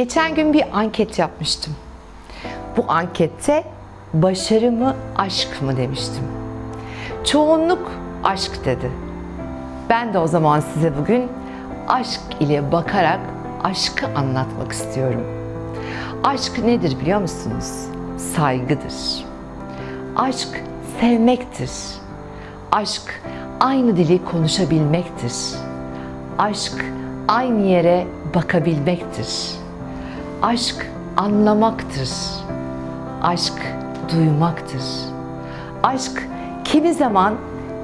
Geçen gün bir anket yapmıştım. Bu ankette başarı mı aşk mı demiştim. Çoğunluk aşk dedi. Ben de o zaman size bugün aşk ile bakarak aşkı anlatmak istiyorum. Aşk nedir biliyor musunuz? Saygıdır. Aşk sevmektir. Aşk aynı dili konuşabilmektir. Aşk aynı yere bakabilmektir. Aşk anlamaktır. Aşk duymaktır. Aşk kimi zaman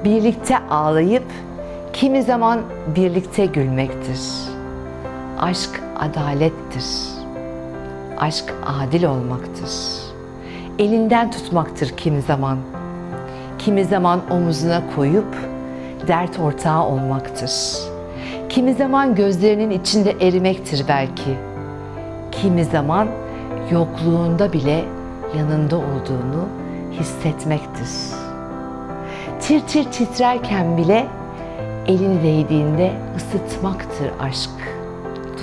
birlikte ağlayıp kimi zaman birlikte gülmektir. Aşk adalettir. Aşk adil olmaktır. Elinden tutmaktır kimi zaman. Kimi zaman omuzuna koyup dert ortağı olmaktır. Kimi zaman gözlerinin içinde erimektir belki. Kimi zaman yokluğunda bile yanında olduğunu hissetmektir. Tir tir titrerken bile elini değdiğinde ısıtmaktır aşk,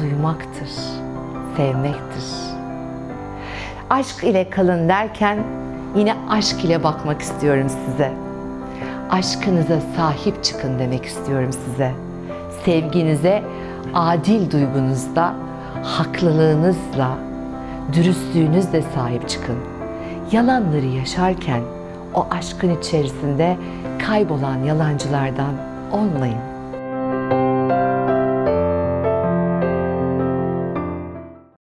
duymaktır, sevmektir. Aşk ile kalın derken yine aşk ile bakmak istiyorum size. Aşkınıza sahip çıkın demek istiyorum size. Sevginize adil duygunuzla, haklılığınızla, dürüstlüğünüzle sahip çıkın. Yalanları yaşarken o aşkın içerisinde kaybolan yalancılardan olmayın.